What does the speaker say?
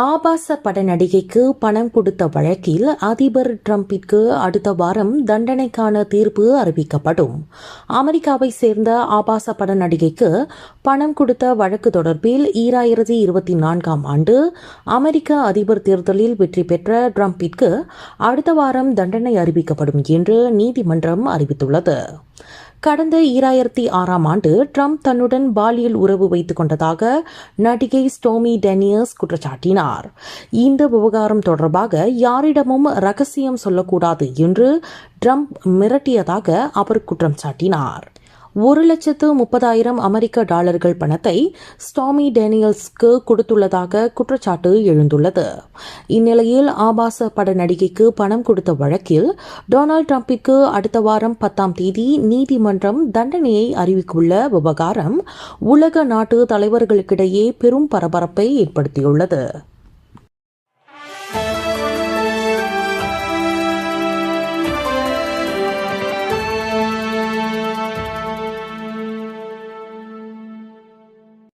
ஆபாச பட நடிகைக்கு பணம் கொடுத்த வழக்கில் அதிபர் டிரம்பிற்கு அடுத்த வாரம் தண்டனைக்கான தீர்ப்பு அறிவிக்கப்படும். அமெரிக்காவை சேர்ந்த ஆபாச பட நடிகைக்கு பணம் கொடுத்த வழக்கு தொடர்பில் ஈராயிரத்தி இருபத்தி நான்காம் ஆண்டு அமெரிக்க அதிபர் தேர்தலில் வெற்றி பெற்ற டிரம்பிற்கு அடுத்த வாரம் தண்டனை அறிவிக்கப்படும் என்று நீதிமன்றம் அறிவித்துள்ளது. கடந்த ஈராயிரத்தி ஆறாம் ஆண்டு ட்ரம்ப் தன்னுடன் பாலியல் உறவு வைத்துக் கொண்டதாக நடிகை ஸ்டோமி டெனியர்ஸ் குற்றச்சாட்டினார். இந்த விவகாரம் தொடர்பாக யாரிடமும் ரகசியம் சொல்லக்கூடாது என்று ட்ரம்ப் மிரட்டியதாக அவர் குற்றம் சாட்டினார். ஒரு லட்சத்து முப்பதாயிரம் அமெரிக்க டாலர்கள் பணத்தை ஸ்டாமி டேனியல்ஸ்க்கு கொடுத்துள்ளதாக குற்றச்சாட்டு எழுந்துள்ளது. இந்நிலையில் ஆபாச பட நடிகைக்கு பணம் கொடுத்த வழக்கில் டொனால்டு டிரம்பிற்கு அடுத்த வாரம் பத்தாம் தேதி நீதிமன்றம் தண்டனையை அறிவிக்குள்ள விவகாரம் உலக நாட்டு தலைவர்களுக்கிடையே பெரும் பரபரப்பை ஏற்படுத்தியுள்ளது.